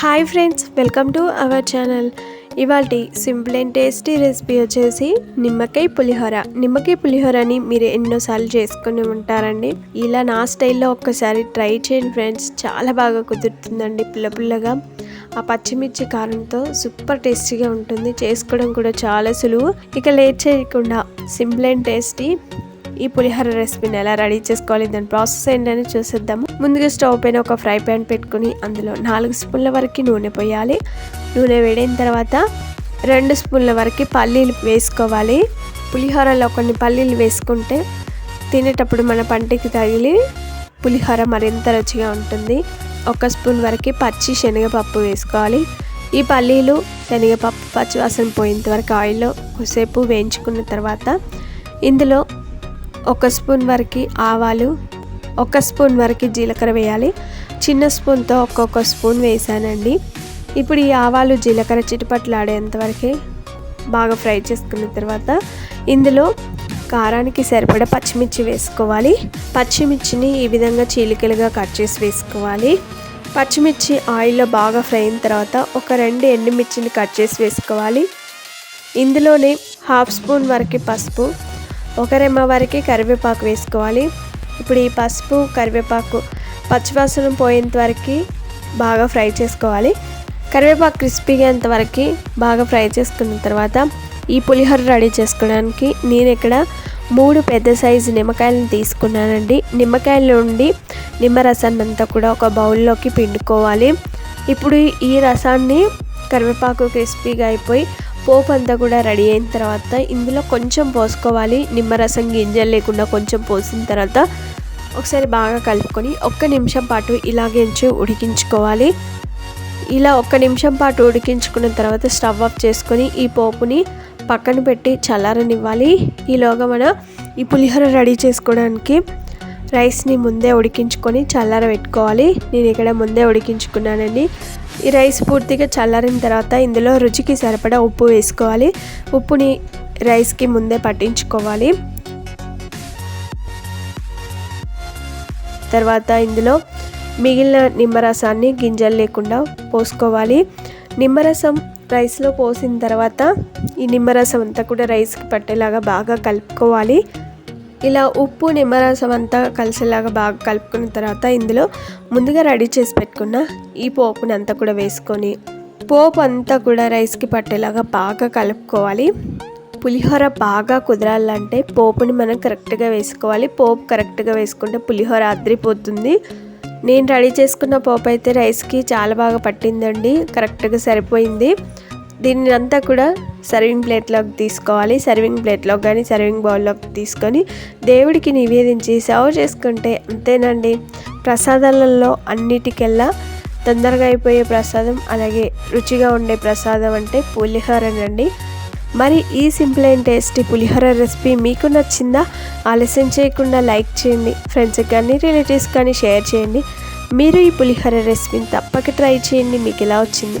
Hi friends welcome to our channel. ఇవాళ simple and tasty recipe వచ్చేసి నిమ్మకాయ పులిహోర. నిమ్మకాయ పులిహోరని మీరు ఎన్నోసార్లు చేసుకుని ఉంటారండి. ఇలా నా స్టైల్లో ఒక్కసారి ట్రై చేయండి ఫ్రెండ్స్. చాలా బాగా కుదురుతుందండి పుల్ల పుల్లగా. ఆ పచ్చిమిర్చి కారంతో సూపర్ టేస్టీగా ఉంటుంది. చేసుకోవడం కూడా చాలా సులువు. ఇక లేట్ చేయకుండా సింపుల్ అండ్ టేస్టీ ఈ పులిహోర రెసిపీని ఎలా రెడీ చేసుకోవాలి దాని ప్రాసెస్ ఏంటని చూసేద్దాము. ముందుగా స్టవ్ పైన ఒక ఫ్రై ప్యాన్ పెట్టుకుని అందులో నాలుగు స్పూన్ల వరకు నూనె పోయాలి. నూనె వేడిన తర్వాత రెండు స్పూన్ల వరకు పల్లీలు వేసుకోవాలి. పులిహోరలో కొన్ని పల్లీలు వేసుకుంటే తినేటప్పుడు మన పంటికి తగిలి పులిహోర మరింత రుచిగా ఉంటుంది. ఒక స్పూన్ వరకు పచ్చి శనగపప్పు వేసుకోవాలి. ఈ పల్లీలు శనగపప్పు పచ్చివాసన పోయేంత వరకు ఆయిల్లో కొద్దిసేపు వేయించుకున్న తర్వాత ఇందులో ఒక స్పూన్ వరకు ఆవాలు ఒక స్పూన్ వరకు జీలకర్ర వేయాలి. చిన్న స్పూన్తో ఒక్కొక్క స్పూన్ వేసానండి. ఇప్పుడు ఈ ఆవాలు జీలకర్ర చిటిపట్లాడేంతవరకు బాగా ఫ్రై చేసుకున్న తర్వాత ఇందులో కారానికి సరిపడా పచ్చిమిర్చి వేసుకోవాలి. పచ్చిమిర్చిని ఈ విధంగా చీలికలుగా కట్ చేసి వేసుకోవాలి. పచ్చిమిర్చి ఆయిల్లో బాగా ఫ్రై అయిన తర్వాత ఒక రెండు ఎండుమిర్చిని కట్ చేసి వేసుకోవాలి. ఇందులోనే హాఫ్ స్పూన్ వరకు పసుపు ఒకరెమ్మ వరకు కరివేపాకు వేసుకోవాలి. ఇప్పుడు ఈ పసుపు కరివేపాకు పచ్చివాసన పోయేంత వరకు బాగా ఫ్రై చేసుకోవాలి. కరివేపాకు క్రిస్పీగా అంతవరకు బాగా ఫ్రై చేసుకున్న తర్వాత ఈ పులిహోర రెడీ చేసుకోవడానికి నేను ఇక్కడ మూడు పెద్ద సైజు నిమ్మకాయలను తీసుకున్నానండి. నిమ్మకాయల నుండి నిమ్మరసాన్ని అంతా కూడా ఒక బౌల్లోకి పిండుకోవాలి. ఇప్పుడు ఈ రసాన్ని కరివేపాకు క్రిస్పీగా అయిపోయి పోపు అంతా కూడా రెడీ అయిన తర్వాత ఇందులో కొంచెం పోసుకోవాలి. నిమ్మరసం గింజలు లేకుండా కొంచెం పోసిన తర్వాత ఒకసారి బాగా కలుపుకొని ఒక్క నిమిషం పాటు ఇలాగే ఉడికించుకోవాలి. ఇలా ఒక్క నిమిషం పాటు ఉడికించుకున్న తర్వాత స్టవ్ ఆఫ్ చేసుకొని ఈ పోపుని పక్కన పెట్టి చల్లారనివ్వాలి. ఈలోగా మన ఈ పులిహోర రెడీ చేసుకోవడానికి రైస్ని ముందే ఉడికించుకొని చల్లార పెట్టుకోవాలి నేను ఇక్కడ ముందే ఉడికించుకున్నానండి. ఈ రైస్ పూర్తిగా చల్లారిన తర్వాత ఇందులో రుచికి సరిపడా ఉప్పు వేసుకోవాలి. ఉప్పుని రైస్కి ముందే పట్టించుకోవాలి. తర్వాత ఇందులో మిగిలిన నిమ్మరసాన్ని గింజలు లేకుండా పోసుకోవాలి. నిమ్మరసం రైస్లో పోసిన తర్వాత ఈ నిమ్మరసం అంతా కూడా రైస్కి పట్టేలాగా బాగా కలుపుకోవాలి. ఇలా ఉప్పు నిమ్మరసం అంతా కలిసేలాగా బాగా కలుపుకున్న తర్వాత ఇందులో ముందుగా రెడీ చేసి పెట్టుకున్న ఈ పోపుని అంతా కూడా వేసుకొని పోపు అంతా కూడా రైస్కి పట్టేలాగా బాగా కలుపుకోవాలి. పులిహోర బాగా కుదరాలంటే పోపుని మనం కరెక్ట్గా వేసుకోవాలి. పోపు కరెక్ట్గా వేసుకుంటే పులిహోర అద్రిపోతుంది. నేను రెడీ చేసుకున్న పోపు అయితే రైస్కి చాలా బాగా పట్టిందండి. కరెక్ట్గా సరిపోయింది. దీన్ని అంతా కూడా సర్వింగ్ ప్లేట్లోకి తీసుకోవాలి. సర్వింగ్ ప్లేట్లోకి కానీ సర్వింగ్ బౌల్లోకి తీసుకొని దేవుడికి నివేదించి సర్వ్ చేసుకుంటే అంతేనండి. ప్రసాదాలలో అన్నిటికెల్లా తొందరగా అయిపోయే ప్రసాదం అలాగే రుచిగా ఉండే ప్రసాదం అంటే పులిహోరనండి. మరి ఈ simple and tasty pulihora recipe మీకు నచ్చిందా? ఆలస్యం చేయకుండా లైక్ చేయండి. ఫ్రెండ్స్కి కానీ రిలేటివ్స్ కానీ షేర్ చేయండి. మీరు ఈ పులిహోర రెసిపీని తప్పక ట్రై చేయండి. మీకు ఎలా వచ్చింది?